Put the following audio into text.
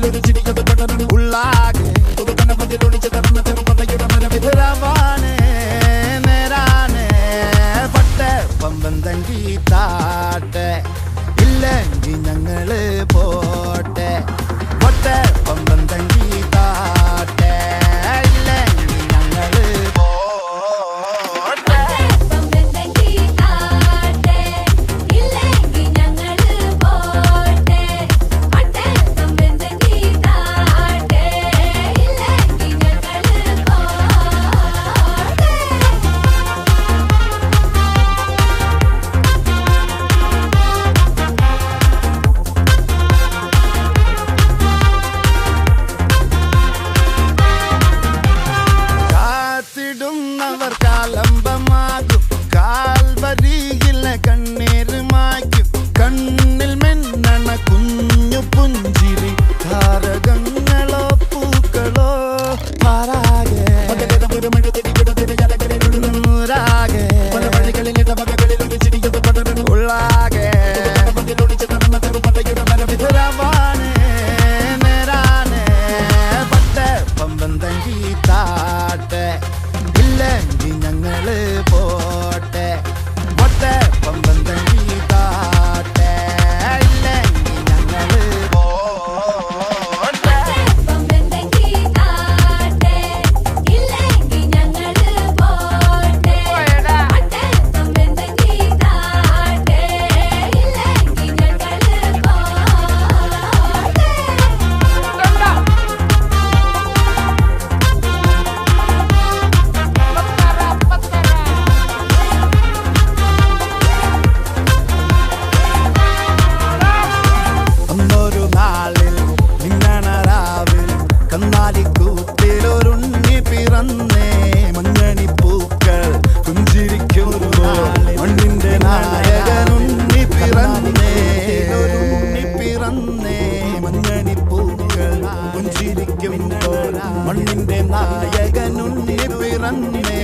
കണ്ണിലൊരു ചിരിക്കത് പടരണി ഉള്ളാകെ പുതുക്കണ്ണ പതിലൊടിച്ച് തടന്ന ചെറുപ്പതയുടെ മനവിത് രാമാനേ നേരാനേ പട്ട് പമ്പന്തങ്കി താട്ടെ ഇല്ലെങ്കിൽ ഞങ്ങൾ പോട്ടെ പട്ട് പമ്പന്തങ്കി എന്റെ നായകനുണ്ണി പിറന്നേ